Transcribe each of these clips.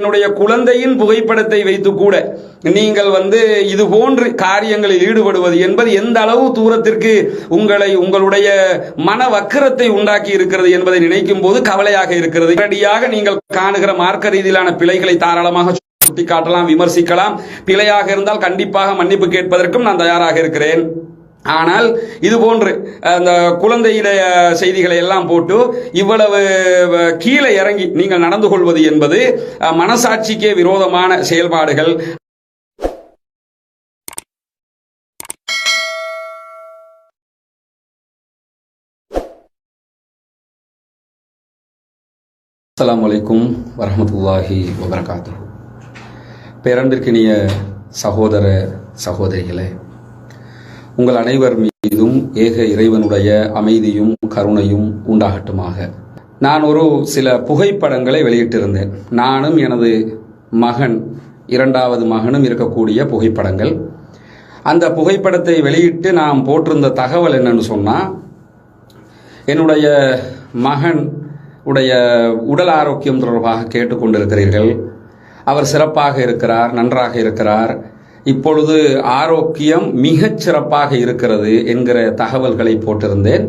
என்னுடைய குழந்தையின் புகைப்படத்தை வைத்து கூட நீங்கள் வந்து இது போன்று காரியங்களில் ஈடுபடுவது என்பது எந்த அளவு தூரத்திற்கு உங்களை உங்களுடைய மன வக்கிரத்தை உண்டாக்கி இருக்கிறது என்பதை நினைக்கும் போது கவலையாக இருக்கிறது. உடனடியாக நீங்கள் காணுகிற மார்க்க ரீதியிலான பிழைகளை தாராளமாக சுட்டிக்காட்டலாம் விமர்சிக்கலாம். பிழையாக இருந்தால் கண்டிப்பாக மன்னிப்பு கேட்பதற்கும் நான் தயாராக இருக்கிறேன். ஆனால் இது போன்று அந்த குழந்தையுடைய செய்திகளை எல்லாம் போட்டு இவ்வளவு கீழே இறங்கி நீங்கள் நடந்து கொள்வது என்பது அஹ், மனசாட்சிக்கே விரோதமான செயல்பாடுகள். அஸ்லாம் வலைக்கும் வரமத்துல்லாஹி வபரகாத்து பேரன்பிற்கினிய சகோதர சகோதரிகளே உங்கள் அனைவர் மீதும் ஏக இறைவனுடைய அமைதியும் கருணையும் உண்டாகட்டுமாக. நான் ஒரு சில புகைப்படங்களை வெளியிட்டிருந்தேன். நானும் எனது மகன் இரண்டாவது மகனும் இருக்கக்கூடிய புகைப்படங்கள். அந்த புகைப்படத்தை வெளியிட்டு நாம் போட்டிருந்த தகவல் என்னன்னு சொன்னால் என்னுடைய மகன் உடைய உடல் ஆரோக்கியம் தொடர்பாக கேட்டுக்கொண்டிருக்கிறீர்கள். அவர் சிறப்பாக இருக்கிறார் நன்றாக இருக்கிறார். இப்பொழுது ஆரோக்கியம் மிகச் சிறப்பாக இருக்கிறது என்கிற தகவல்களை போட்டிருந்தேன்.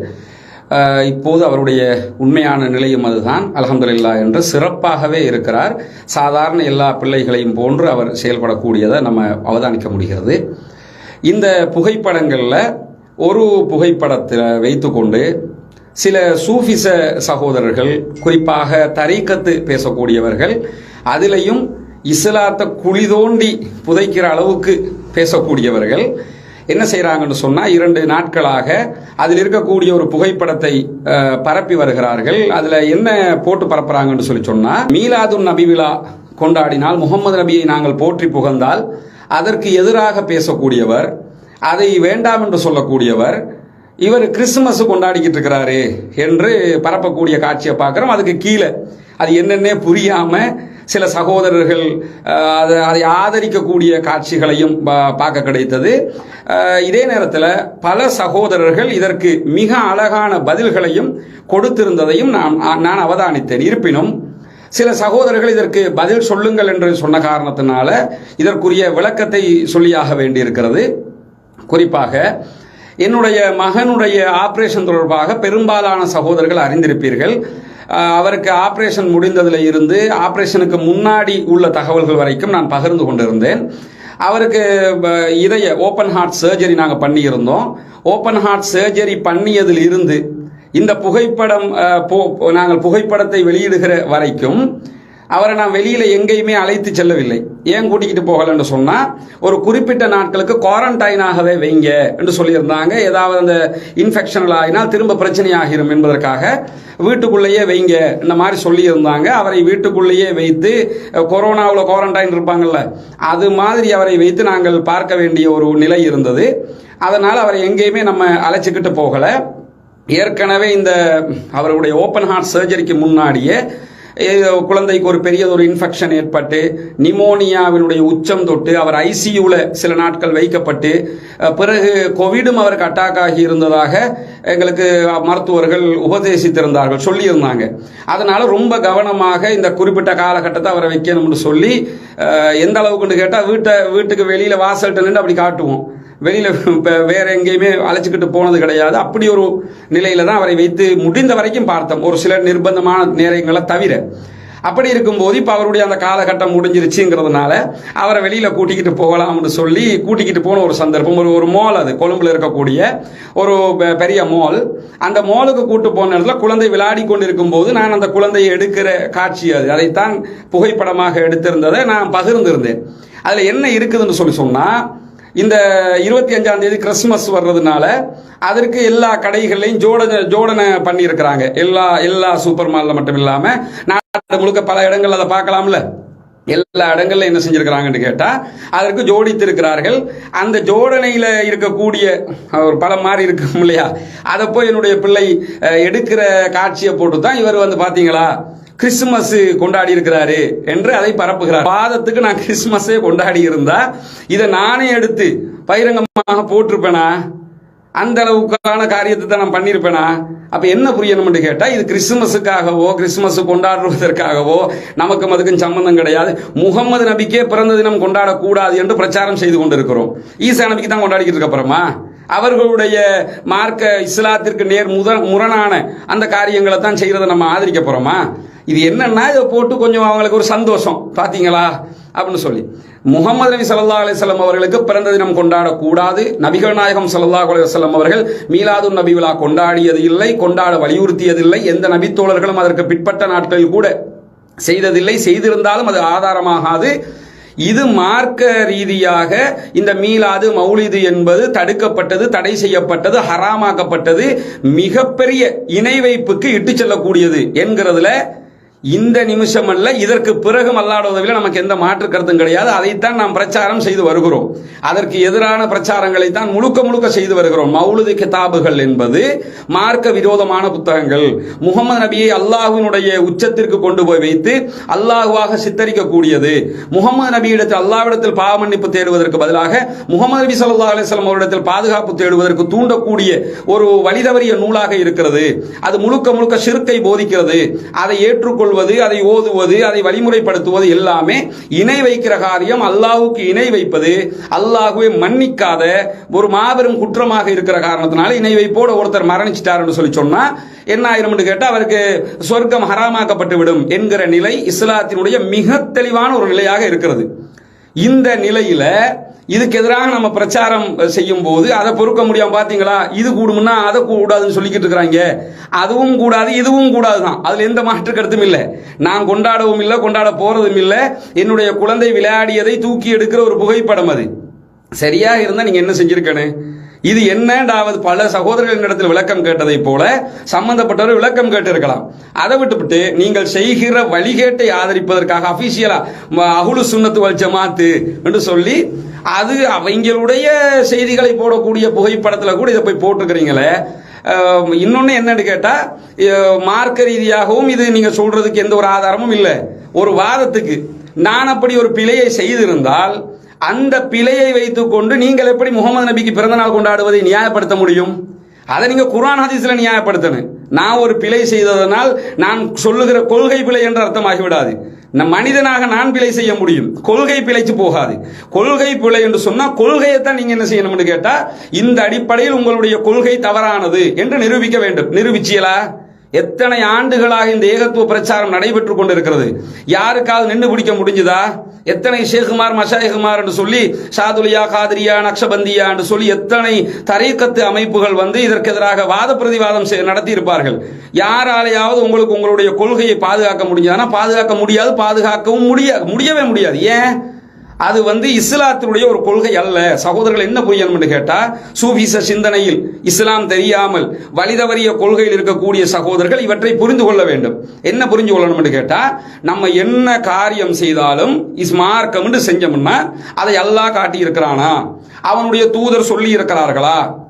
இப்போது அவருடைய உண்மையான நிலையும் அதுதான். அல்ஹம்துலில்லாஹ் என்று சிறப்பாகவே இருக்கிறார். சாதாரண எல்லா பிள்ளைகளையும் போன்று அவர் செயல்படக்கூடியதை நம்ம அவதானிக்க முடிகிறது. இந்த புகைப்படங்களில் ஒரு புகைப்படத்தில் வைத்துக்கொண்டு சில சூஃபிச சகோதரர்கள் குறிப்பாக தரீக்கத்து பேசக்கூடியவர்கள் அதிலையும் இஸ்லாத்தை குழி தோண்டி புதைக்கிற அளவுக்கு பேசக்கூடியவர்கள் என்ன செய்கிறாங்கன்னு சொன்னால் இரண்டு நாட்களாக அதில் இருக்கக்கூடிய ஒரு புகைப்படத்தை பரப்பி வருகிறார்கள். அதில் என்ன போட்டு பரப்புறாங்கன்னு சொல்லி சொன்னால் மீலாதுன் நபி விழா கொண்டாடினால் முகமது நபியை நாங்கள் போற்றி புகழ்ந்தால் அதற்கு எதிராக பேசக்கூடியவர் அதை வேண்டாம் என்று சொல்லக்கூடியவர் இவர் கிறிஸ்துமஸ் கொண்டாடிக்கிட்டு இருக்கிறாரு என்று பரப்பக்கூடிய காட்சியை பார்க்குறோம். அதுக்கு கீழே அது என்னென்னே புரியாமல் சில சகோதரர்கள் அதை அதை ஆதரிக்கக்கூடிய காட்சிகளையும் பா- பார்க்க கிடைத்தது. இதே நேரத்தில் பல சகோதரர்கள் இதற்கு மிக அழகான பதில்களையும் கொடுத்திருந்ததையும் நான் நான் அவதானித்தேன். இருப்பினும் சில சகோதரர்கள் இதற்கு பதில் சொல்லுங்கள் என்று சொன்ன காரணத்தினால இதற்குரிய விளக்கத்தை சொல்லியாக வேண்டியிருக்கிறது. குறிப்பாக என்னுடைய மகனுடைய ஆபரேஷன் தொடர்பாக பெரும்பாலான சகோதரர்கள் அறிந்திருப்பீர்கள். அவருக்கு ஆப்ரேஷன் முடிந்ததில் இருந்து ஆப்ரேஷனுக்கு முன்னாடி உள்ள தகவல்கள் வரைக்கும் நான் பகிர்ந்து கொண்டிருந்தேன். அவருக்கு இதய ஓப்பன் ஹார்ட் சர்ஜரி நாங்கள் பண்ணியிருந்தோம். ஓப்பன் ஹார்ட் சர்ஜரி பண்ணியதில் இருந்து இந்த புகைப்படம் போ- நாங்கள் புகைப்படத்தை வெளியிடுகிற வரைக்கும் அவரை நான் வெளியில் எங்கேயுமே அழைத்து செல்லவில்லை. ஏன் கூட்டிக்கிட்டு போகலன்னு சொன்னால் ஒரு குறிப்பிட்ட நாட்களுக்கு குவாரண்டைனாகவே வைங்க என்று சொல்லியிருந்தாங்க. ஏதாவது அந்த இன்ஃபெக்ஷனல் ஆகினால் திரும்ப பிரச்சனை ஆகிரும் என்பதற்காக வீட்டுக்குள்ளேயே வைங்க இந்த மாதிரி சொல்லியிருந்தாங்க. அவரை வீட்டுக்குள்ளேயே வைத்து கொரோனாவில் குவாரண்டைன் இருப்பாங்கல்ல அது மாதிரி அவரை வைத்து நாங்கள் பார்க்க வேண்டிய ஒரு நிலை இருந்தது. அதனால் அவரை எங்கேயுமே நம்ம அழைச்சிக்கிட்டு போகலை. ஏற்கனவே இந்த அவருடைய ஓப்பன் ஹார்ட் சர்ஜரிக்கு முன்னாடியே குழந்தைக்கு ஒரு பெரியதொரு இன்ஃபெக்ஷன் ஏற்பட்டு நிமோனியாவினுடைய உச்சம் தொட்டு அவர் ஐசியூவில் சில நாட்கள் வைக்கப்பட்டு பிறகு கோவிடும் அவருக்கு அட்டாக் ஆகி இருந்ததாக எங்களுக்கு மருத்துவர்கள் உபதேசித்திருந்தார்கள் சொல்லியிருந்தாங்க. அதனால் ரொம்ப கவனமாக இந்த குறிப்பிட்ட காலகட்டத்தை அவரை வைக்கணும்னு சொல்லி எந்த அளவுக்குன்னு கேட்டால் வீட்டை வீட்டுக்கு வெளியில் வாசல்கிட்ட நின்று அப்படி காட்டுவோம். வெளியில் இப்போ வேற எங்கேயுமே அழைச்சிக்கிட்டு போனது கிடையாது. அப்படி ஒரு நிலையில தான் அவரை வைத்து முடிந்த வரைக்கும் பார்த்தோம். ஒரு சில நிர்பந்தமான நேரங்களை தவிர. அப்படி இருக்கும்போது இப்போ அவருடைய அந்த காலகட்டம் முடிஞ்சிருச்சுங்கிறதுனால அவரை வெளியில் கூட்டிக்கிட்டு போகலாம்னு சொல்லி கூட்டிக்கிட்டு போன ஒரு சந்தர்ப்பம். ஒரு ஒரு மால் அது. கொழும்புல இருக்கக்கூடிய ஒரு பெ- பெரிய மால் அந்த மாலுக்கு கூட்டு போன இடத்துல குழந்தை விளையாடி கொண்டு இருக்கும்போது நான் அந்த குழந்தையை எடுக்கிற காட்சி அது. அதைத்தான் புகைப்படமாக எடுத்திருந்ததை நான் பகிர்ந்திருந்தேன். அதில் என்ன இருக்குதுன்னு சொல்லி சொன்னால் இருபத்தி அஞ்சாம் தேதி கிறிஸ்மஸ் வர்றதுனால அதற்கு எல்லா கடைகள்லையும் ஜோடனை ஜோடனை பண்ணியிருக்கிறாங்க. எல்லா எல்லா சூப்பர் மாலில் மட்டும் இல்லாமல் நாடு முழுக்க பல இடங்கள் அதை பார்க்கலாம்ல. எல்லா இடங்கள்ல என்ன செஞ்சிருக்கிறாங்கன்னு கேட்டா அதற்கு ஜோடித்திருக்கிறார்கள். அந்த ஜோடனையில இருக்கக்கூடிய ஒரு படம் மாதிரி இருக்கும் இல்லையா அதை போய் என்னுடைய பிள்ளை எடுக்கிற காட்சியை போட்டு தான் இவர் வந்து பாத்தீங்களா கிறிஸ்துமஸ் கொண்டாடி இருக்கிறாரு என்று அதை பரப்புகிறார். பாதத்துக்கு நான் கிறிஸ்துமஸே கொண்டாடி இருந்தா இதை நானே எடுத்து பகிரங்கமாக போட்டிருப்பேனா? அந்த அளவுக்கான காரியத்தை தான் நான் பண்ணியிருப்பேனா? அப்ப என்ன புரியணும்னு கேட்டா இது கிறிஸ்துமஸுக்காகவோ கிறிஸ்துமஸ் கொண்டாடுவதற்காகவோ நமக்கும் அதுக்கும் சம்பந்தம் கிடையாது. முகமது நபிக்கே பிறந்த தினம் கொண்டாடக்கூடாது என்று பிரச்சாரம் செய்து கொண்டிருக்கிறோம். ஈசா நபிக்கு தான் கொண்டாடிக்கிட்டு இருக்கப்புறமா அவர்களுடைய மார்க்க இஸ்லாத்திற்கு நேர் முத முரணான அந்த காரியங்களை தான் செய்கிறத நம்ம ஆதரிக்க போகிறோமா இது என்னன்னா இதை போட்டு கொஞ்சம் அவங்களுக்கு ஒரு சந்தோஷம். பார்த்தீங்களா அப்படின்னு சொல்லி. முகமது நபி சல்லா அலிஸ்லாம் அவர்களுக்கு பிறந்த தினம் கொண்டாடக்கூடாது. நபிகள் நாயகம் சல்லா அலிஸ்லாம் அவர்கள் மீலாது நபி விழா கொண்டாடியது இல்லை கொண்டாட வலியுறுத்தியதில்லை. எந்த நபித்தோழர்களும் அதற்கு பிற்பட்ட நாட்களில் கூட செய்ததில்லை. செய்திருந்தாலும் அது ஆதாரமாகாது. இது மார்க்க ரீதியாக இந்த மீலாது மௌலிது என்பது தடுக்கப்பட்டது தடை செய்யப்பட்டது ஹராமாக்கப்பட்டது மிகப்பெரிய இணை வைப்புக்கு இட்டு செல்லக்கூடியது என்கிறதுல இந்த நிமிஷம் அல்ல இதற்கு பிறகு அல்லாட உதவியில் நமக்கு எந்த மாற்று கருத்தும் கிடையாது. அதைத்தான் நாம் பிரச்சாரம் செய்து வருகிறோம். அதற்கு எதிரான பிரச்சாரங்களை தான் முழுக்க முழுக்க செய்து வருகிறோம். மௌலுது கிதாபுகள் என்பது மார்க்க விரோதமான புத்தகங்கள். முகமது நபியை அல்லாஹுவினுடைய உச்சத்திற்கு கொண்டு போய் வைத்து அல்லாஹுவாக சித்தரிக்கக்கூடியது. முகமது நபியிடத்தில் அல்லாவிடத்தில் பாவ மன்னிப்பு தேடுவதற்கு பதிலாக முகமது நபி சல்லா அலிஸ்லாம் அவரிடத்தில் பாதுகாப்பு தேடுவதற்கு தூண்டக்கூடிய ஒரு வழிதவறிய நூலாக இருக்கிறது. அது முழுக்க முழுக்க சிறுக்கை போதிக்கிறது. அதை ஏற்றுக்கொள் கொள்வது அதை ஓதுவது அதை வழிமுறைப்படுத்துவது எல்லாமே இணை வைக்கிற காரியம் அல்லாஹுக்கு இணை வைப்பது அல்லாஹுவை மன்னிக்காத ஒரு மாபெரும் குற்றமாக இருக்கிற காரணத்தினால இணை வைப்போட ஒருத்தர் மரணிச்சிட்டார் சொல்லி சொன்னா என்ன ஆயிரம் கேட்டால் அவருக்கு சொர்க்கம் ஹராமாக்கப்பட்டு விடும் என்கிற நிலை இஸ்லாத்தினுடைய மிக தெளிவான ஒரு நிலையாக இருக்கிறது. இந்த நிலையில இதுக்கு எதிராக நம்ம பிரச்சாரம் செய்யும் போது அதை பொறுக்க முடியாம பாத்தீங்களா? இது கூடும்னா அதை கூடாதுன்னு சொல்லிக்கிட்டு இருக்கிறாங்க. அதுவும் கூடாது இதுவும் கூடாது தான் அதுல எந்த மாற்று கருத்தும் இல்லை. நான் கொண்டாடவும் இல்லை கொண்டாட போறதும் இல்லை. என்னுடைய குழந்தை விளையாடியதை தூக்கி எடுக்கிற ஒரு புகைப்படம் அது. சரியா இருந்தா நீங்க என்ன செஞ்சிருக்கணும்? இது என்னண்டாவது பல சகோதரர்களின் விளக்கம் கேட்டதை போல சம்பந்தப்பட்டவர் விளக்கம் கேட்டிருக்கலாம். அதை விட்டுவிட்டு நீங்கள் செய்கிற வழிகேட்டை ஆதரிப்பதற்காக அபிஷியலா அகுலு சுண்ணத்து வல் ஜமாத்து என்று சொல்லி அது அவங்களுடைய செய்திகளை போடக்கூடிய புகைப்படத்தில் கூட இதை போய் போட்டிருக்கிறீங்களே. இன்னொன்று என்னன்னு கேட்டால் மார்க்க ரீதியாகவும் இது நீங்கள் சொல்றதுக்கு எந்த ஒரு ஆதாரமும் இல்லை. ஒரு வாதத்துக்கு. நான் அப்படி ஒரு பிழையை செய்திருந்தால் அந்த பிழையை வைத்துக்கொண்டு நீங்கள் எப்படி முகமது நபிக்கு பிறந்த நாள் கொண்டாடுவதை நியாயப்படுத்த முடியும்? அதை நீங்க குரான் ஹதீஸ்ல நியாயப்படுத்தணும் நான் ஒரு பிழை செய்ததனால் நான் சொல்லுகிற கொள்கை பிழை என்று அர்த்தமாகிவிடாது. நம் மனிதனாக நான் பிழை செய்ய முடியும். கொள்கை பிழைச்சு போகாது. கொள்கை பிழை என்று சொன்னா கொள்கையை தான் நீங்க என்ன செய்யணும்னு கேட்டா இந்த அடிப்படையில் உங்களுடைய கொள்கை தவறானது என்று நிரூபிக்க வேண்டும். நிரூபிச்சியலா? எத்தனை ஆண்டுகளாக இந்த ஏகத்துவ பிரச்சாரம் நடைபெற்றுக் கொண்டிருக்கிறது? யாருக்காவது நின்று பிடிக்க முடிஞ்சுதா? எத்தனை ஷேகுமார் மஷாயகுமார் என்று சொல்லி சாதுலியா காதிரியா நக்ஷபந்தியா என்று சொல்லி எத்தனை தரைக்கத்து அமைப்புகள் வந்து இதற்கு எதிராக வாத பிரதிவாதம் நடத்தி இருப்பார்கள் யாராலையாவது உங்களுக்கு உங்களுடைய கொள்கையை பாதுகாக்க முடிஞ்சதுன்னா பாதுகாக்க முடியாது பாதுகாக்கவும் முடியாது முடியவே முடியாது. ஏன்? அது வந்து இஸ்லாத்தினுடைய ஒரு கொள்கை அல்ல. சகோதரர்கள் என்ன புரியணும் கேட்டால் சூபிச சிந்தனையில் இஸ்லாம் தெரியாமல் வலிதவறிய கொள்கையில் இருக்கக்கூடிய சகோதரர்கள் இவற்றை புரிந்து கொள்ள வேண்டும். என்ன புரிஞ்சு கொள்ளணும் கேட்டால் நம்ம என்ன காரியம் செய்தாலும் இஸ்மார்க்கம் செஞ்சோம்னா அதை எல்லாம் காட்டி இருக்கிறானா? அவனுடைய தூதர் சொல்லி இருக்கிறார்களா?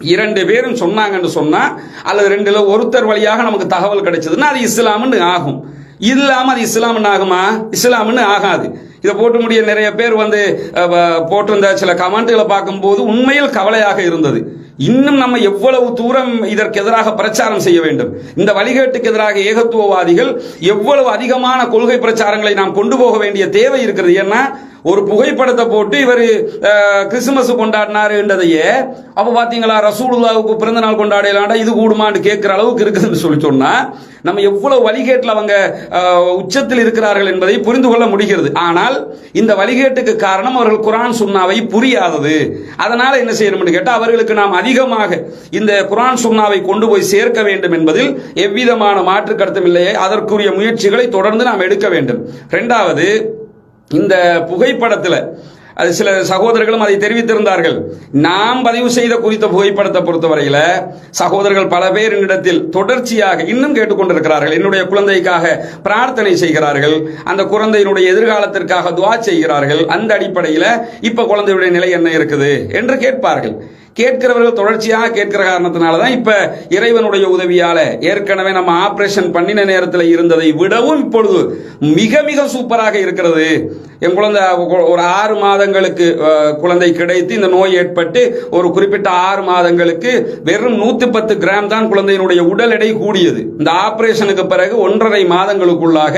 இரண்டு பேரும் சொன்னாங்கன்னு சொன்னால் அல்லது ரெண்டுல ஒருத்தர் வழியாக நமக்கு தகவல் கிடைச்சதுன்னா அது இஸ்லாம்னு ஆகும். இல்லாமல் அது இஸ்லாம்னு ஆகுமா? இஸ்லாம்னு ஆகாது. இதை போட்டு முடிய நிறைய பேர் வந்து போட்டிருந்த சில கமெண்ட்களை பார்க்கும்போது உண்மையில் கவலையாக இருந்தது. இன்னும் நம்ம எவ்வளவு தூரம் இதற்கு எதிராக பிரச்சாரம் செய்ய வேண்டும்? இந்த வழிகேட்டுக்கு எதிராக ஏகத்துவவாதிகள் எவ்வளவு அதிகமான கொள்கை பிரச்சாரங்களை நாம் கொண்டு போக வேண்டிய தேவை இருக்கிறது. ஏன்னா ஒரு புகைப்படத்தை போட்டு இவர் கிறிஸ்துமஸ் கொண்டாடினாருன்றதையே அப்போ பார்த்தீங்களா ரசூலுல்லாவுக்கு பிறந்த நாள் கொண்டாடலாண்டா இது கூடுமான்னு கேட்குற அளவுக்கு இருக்குதுன்னு சொல்லி சொன்னால் நம்ம எவ்வளவு வழிகேட்டில் அவங்க உச்சத்தில் இருக்கிறார்கள் என்பதை புரிந்து கொள்ள முடிகிறது. ஆனால் இந்த வழிகேட்டுக்கு காரணம் அவர்கள் குரான் சுண்ணாவை புரியாதது. அதனால் என்ன செய்யணும்னு கேட்டால் அவர்களுக்கு நாம் அதிகமாக இந்த குரான் சுண்ணாவை கொண்டு போய் சேர்க்க வேண்டும் என்பதில் எவ்விதமான மாற்று கருத்தும் இல்லையே அதற்குரிய முயற்சிகளை தொடர்ந்து நாம் எடுக்க வேண்டும். ரெண்டாவது இந்த புகைப்படத்தில் அது சில சகோதரர்களும் அதை தெரிவித்திருந்தார்கள். நாம் பதிவு செய்த குறித்த புகைப்படத்தை பொறுத்தவரையில் சகோதரர்கள் பல பேரினிடத்தில் தொடர்ச்சியாக இன்னும் கேட்டுக்கொண்டிருக்கிறார்கள். என்னுடைய குழந்தைக்காக பிரார்த்தனை செய்கிறார்கள். அந்த குழந்தையினுடைய எதிர்காலத்திற்காக துவா செய்கிறார்கள். அந்த அடிப்படையில் இப்போ குழந்தையுடைய நிலை என்ன இருக்குது என்று கேட்பார்கள். கேட்கிறவர்கள் தொடர்ச்சியாக கேட்கிற காரணத்தினால தான் இப்ப இறைவனுடைய உதவியால ஏற்கனவே நம்ம ஆபரேஷன் பண்ணின நேரத்தில் இருந்ததை விடவும் இப்பொழுது மிக மிக சூப்பராக இருக்கிறது. என் குழந்தை ஒரு ஆறு மாதங்களுக்கு குழந்தை கிடைத்து இந்த நோய் ஏற்பட்டு ஒரு குறிப்பிட்ட ஆறு மாதங்களுக்கு வெறும் நூத்தி பத்து கிராம் தான் குழந்தையினுடைய உடல் எடை கூடியது. இந்த ஆபரேஷனுக்கு பிறகு ஒன்றரை மாதங்களுக்குள்ளாக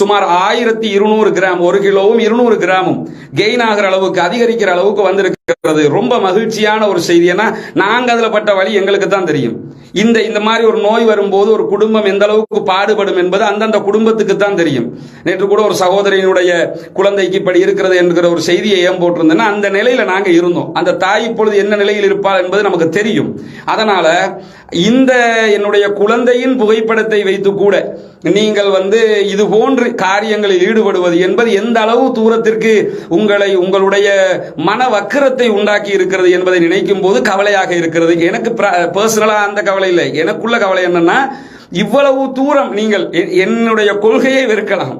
சுமார் ஆயிரத்தி இருநூறு கிராம் ஒரு கிலோவும் இருநூறு கிராமும் கெயின் ஆகிற அளவுக்கு அதிகரிக்கிற அளவுக்கு வந்திருக்கிறது. ரொம்ப மகிழ்ச்சியான ஒரு செய்தி. ஏன்னா அதில் பட்ட வழி எங்களுக்கு தான் தெரியும். இந்த இந்த மாதிரி ஒரு நோய் வரும்போது ஒரு குடும்பம் எந்த அளவுக்கு பாடுபடும் என்பது அந்தந்த குடும்பத்துக்கு தான் தெரியும். நேற்று கூட ஒரு சகோதரியினுடைய குழந்தை குழந்தைக்கு இப்படி இருக்கிறது என்கிற ஒரு செய்தியை ஏன் போட்டிருந்தேன்னா அந்த நிலையில நாங்க இருந்தோம். அந்த தாய் இப்பொழுது என்ன நிலையில் இருப்பாள் என்பது நமக்கு தெரியும். அதனால இந்த என்னுடைய குழந்தையின் புகைப்படத்தை வைத்து கூட நீங்கள் வந்து இது போன்று காரியங்களில் ஈடுபடுவது என்பது எந்த அளவு தூரத்திற்கு உங்களை உங்களுடைய மன வக்கரத்தை உண்டாக்கி இருக்கிறது என்பதை நினைக்கும் போது கவலையாக இருக்கிறது. எனக்கு பர்சனலா அந்த கவலை இல்லை. எனக்குள்ள கவலை என்னன்னா இவ்வளவு தூரம் நீங்கள் என்னுடைய கொள்கையை வெறுக்கலாம்.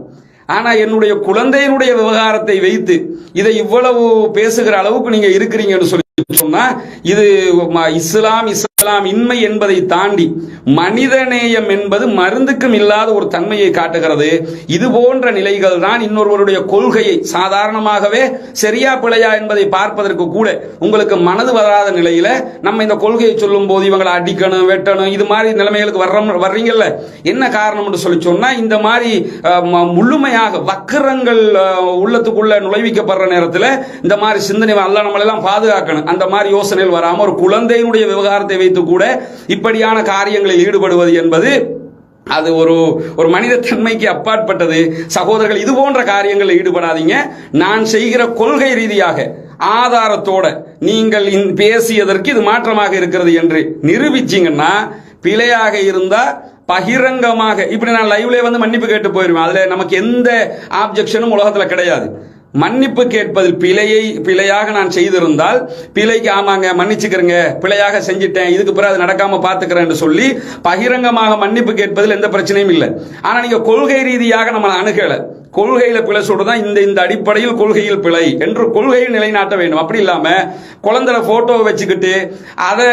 ஆனா என்னுடைய குழந்தையினுடைய விவகாரத்தை வைத்து இதை இவ்வளவு பேசுகிற அளவுக்கு நீங்க இருக்கிறீங்கன்னு சொல்லி சொன்னா இது இஸ்லாம் இஸ்லாம் இஸ்லாம் இன்மை என்பதை தாண்டி மனிதநேயம் என்பது மருந்துக்கும் இல்லாத ஒரு தன்மையை காட்டுகிறது. இது போன்ற நிலைகள் தான் இன்னொருவருடைய கொள்கையை சாதாரணமாகவே சரியா பிழையா என்பதை பார்ப்பதற்கு கூட உங்களுக்கு மனது வராத நிலையில நம்ம இந்த கொள்கையை சொல்லும் போது இவங்களை அடிக்கணும் வெட்டணும் இது மாதிரி நிலைமைகளுக்கு வர்ற வர்றீங்கல்ல? என்ன காரணம் என்று சொல்லி சொன்னா இந்த மாதிரி முழுமையாக வக்கரங்கள் உள்ளத்துக்குள்ள நுழைவிக்கப்படுற நேரத்தில் இந்த மாதிரி சிந்தனை அல்ல நம்மளெல்லாம் பாதுகாக்கணும். அந்த மாதிரி யோசனைகள் வராமல் ஒரு குழந்தையினுடைய விவகாரத்தை வைத்து கூட இப்படியான காரியங்களில் ஈடுபடுவது என்பது அது ஒரு ஒரு மனித தன்மைக்கு அப்பாற்பட்டது. சகோதரர்கள் இது போன்ற காரியங்களில் ஈடுபடாதீங்க. நான் செய்கிற கொள்கை ரீதியாக ஆதாரத்தோட நீங்கள் பேசியதற்கு இது மாற்றமாக இருக்கிறது என்று நிரூபிச்சீங்கன்னா பிழையாக இருந்தா பகிரங்கமாக இப்படி நான் லைவ்ல வந்து மன்னிப்பு கேட்டு போயிருவேன். அதுல நமக்கு எந்த ஆப்ஜெக்ஷனும் உலகத்துல கிடையாது. மன்னிப்பு கேட்பதில் பிழையை பிழையாக நான் செய்திருந்தால் பிழைக்கு ஆமாங்க மன்னிச்சுக்கிறேங்க பிழையாக செஞ்சிட்டேன் இதுக்கு பிறகு அது நடக்காம பார்த்துக்கிறேன் சொல்லி பகிரங்கமாக மன்னிப்பு கேட்பதில் எந்த பிரச்சனையும் இல்லை. ஆனால் நீங்கள் கொள்கை ரீதியாக நம்மளை அணுகலை. கொள்கையில பிழை சொல்றதா இந்த இந்த அடிப்படையில் கொள்கையில் பிழை என்று கொள்கையை நிலைநாட்ட வேண்டும். அப்படி இல்லாம குழந்தை போட்டோவை வச்சுக்கிட்டு அதை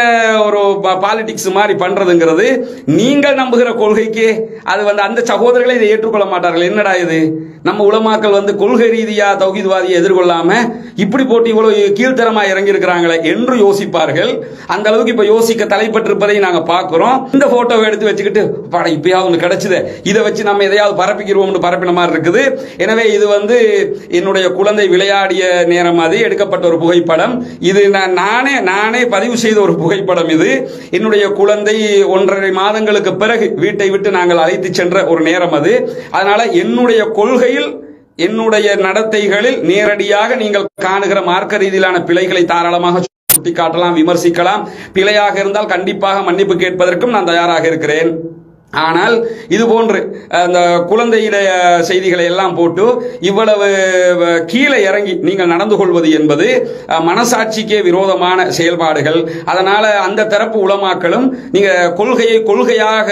ஒரு பாலிடிக்ஸ் மாதிரி பண்றதுங்கிறது நீங்கள் நம்புகிற கொள்கைக்கு. அது வந்து அந்த சகோதரர்களை இதை ஏற்றுக்கொள்ள மாட்டார்கள். என்னடா இது? நம்ம உலமாக்கள் வந்து கொள்கை ரீதியா தௌஹீத்வாதியை எதிர்கொள்ளாம இப்படி போட்டு இவ்வளவு கீழ்த்தரமா இறங்கி இருக்கிறாங்களே என்று யோசிப்பார்கள். அந்த அளவுக்கு இப்ப யோசிக்க தலைப்பட்டிருப்பதை நாங்க பாக்குறோம் இந்த போட்டோவை எடுத்து வச்சுக்கிட்டு படம் இப்பயாவது ஒன்று கிடைச்சது. இதை வச்சு நம்ம எதையாவது பரப்பிக்கிறோம்னு பரப்பின மாதிரி இருக்குது. எனவே இது வந்து என்னுடைய குழந்தை விளையாடிய நேரம் அது எடுக்கப்பட்ட ஒரு புகைப்படம். இது நான் நானே நானே பதிவு செய்த ஒரு புகைப்படம் இது. என்னுடைய குழந்தை ஒன்றரை மாதங்களுக்கு பிறகு வீட்டை விட்டு நாங்கள் அழைத்து சென்ற ஒரு நேரம் அது. அதனால என்னுடைய கொள்கையில் என்னுடைய நடத்தைகளில் நேரடியாக நீங்கள் காணுகிற மார்க்க ரீதியிலான பிழைகளை தாராளமாக சுட்டிக்காட்டலாம் விமர்சிக்கலாம். பிழையாக இருந்தால் கண்டிப்பாக மன்னிப்பு கேட்பதற்கும் நான் தயாராக இருக்கிறேன். ஆனால் இது போன்று அந்த குழந்தையுடைய செய்திகளை எல்லாம் போட்டு இவ்வளவு கீழே இறங்கி நீங்கள் நடந்து கொள்வது என்பது மனசாட்சிக்கே விரோதமான செயல்பாடுகள். அதனால் அந்த தரப்பு உலமாக்களும் நீங்கள் கொள்கையை கொள்கையாக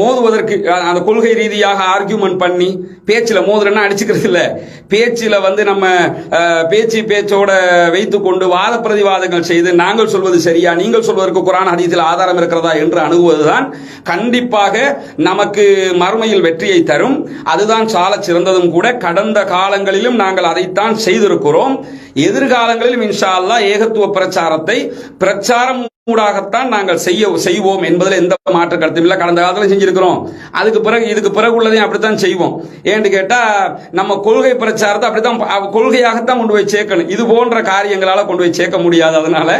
மோதுவதற்கு அந்த கொள்கை ரீதியாக ஆர்கியூமெண்ட் பண்ணி பேச்சில் மோதுறேன்னா அடிச்சுக்கிறது இல்லை. பேச்சில் வந்து நம்ம பேச்சு பேச்சோட வைத்துக்கொண்டு வாத பிரதிவாதங்கள் செய்து நாங்கள் சொல்வது சரியா நீங்கள் சொல்வதற்கு குரான் அதிகத்தில் ஆதாரம் இருக்கிறதா என்று அணுகுவதுதான் கண்டிப்பாக நமக்கு மறுமையில் வெற்றியை தரும். அதுதான் சால சிறந்ததும் கூட கடந்த காலங்களிலும் நாங்கள் அதைத்தான் செய்திருக்கிறோம். எதிர்காலங்களிலும் இன்ஷா அல்லா ஏகத்துவ பிரச்சாரத்தை பிரச்சாரம் ஊடாகத்தான் நாங்கள் செய்ய செய்வோம் என்பதில் எந்த மாற்று கருத்தும் இல்லை. கடந்த காலத்தில் செஞ்சிருக்கிறோம். அதுக்கு பிறகு இதுக்கு பிறகு உள்ளதையும் அப்படித்தான் செய்வோம். ஏன்னு கேட்டா நம்ம கொள்கை பிரச்சாரத்தை அப்படித்தான் கொள்கையாகத்தான் கொண்டு போய் சேர்க்கணும். இது போன்ற காரியங்களால கொண்டு போய் சேர்க்க முடியாது. அதனால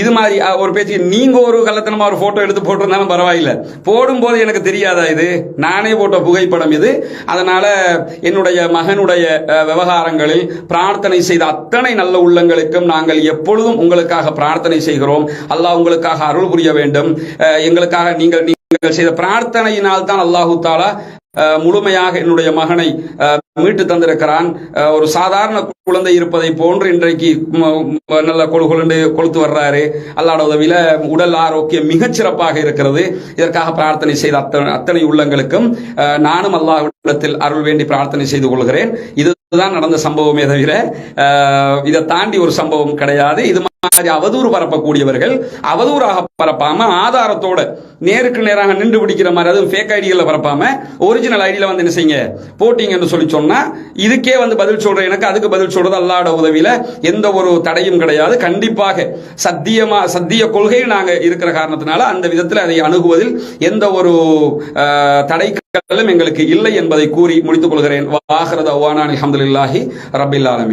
இது மாதிரி ஒரு பேச்சு நீங்க ஒரு கள்ளத்தனமா ஒரு போட்டோ எடுத்து போட்டிருந்தாலும் பரவாயில்லை. போடும்போது எனக்கு தெரியாதா இது? நானே போட்ட புகைப்படம் இது. அதனால என்னுடைய மகனுடைய விவகாரங்களில் பிரார்த்தனை செய்த அத்தனை நல்ல உள்ளங்களுக்கும் நாங்கள் எப்பொழுதும் உங்களுக்காக பிரார்த்தனை செய்கிறோம். அல்லாஹ் உங்களுக்காக அருள் புரிய வேண்டும். எங்களுக்காக நீங்கள் நீங்கள் செய்த பிரார்த்தனையினால் தான் அல்லாஹு தாலா முழுமையாக என்னுடைய மகனை மீட்டு தந்திருக்கிறான். ஒரு சாதாரண குழந்தை இருப்பதை போன்று இன்றைக்கு ம- ம- நல்ல கொழுகொழுண்டு கொளுத்து வர்றாரு. அல்லாட உதவியில உடல் ஆரோக்கியம் மிகச்சிறப்பாக இருக்கிறது. இதற்காக பிரார்த்தனை செய்த அத்தனை அத்தனை உள்ளங்களுக்கும் நானும் அல்லாஹ்விடத்தில் அருள் வேண்டி பிரார்த்தனை செய்து கொள்கிறேன். இதுதான் நடந்த சம்பவமே தவிர இதை தாண்டி ஒரு சம்பவம் கிடையாது. இது மாதிரி அவதூறு பரப்பக்கூடியவர்கள் அவதூறாக பரப்பாம ஆதாரத்தோட நேருக்கு நேராக நின்று பிடிக்கிற மாதிரி அதுவும் ஃபேக் ஐடிகளை பரப்பாம ஒரிஜினல் ஐடியில வந்து என்ன செய்யுங்க? போட்டிங்கன்னு சொல்லி சொன்னா இதுக்கே வந்து பதில் சொல்ற எனக்கு அதுக்கு பதில் சொல்றது அல்லாட உதவியில எந்த ஒரு தடையும் கிடையாது. கண்டிப்பாக சத்தியமா சத்திய கொள்கை நாங்க இருக்கிற காரணத்தினால அந்த விதத்தில் அதை அணுகுவதில் எந்த ஒரு தடை எங்களுக்கு இல்லை என்பதை கூறி முடித்துக் கொள்கிறேன். வாகரத அவானான் ரபில் ஆலமி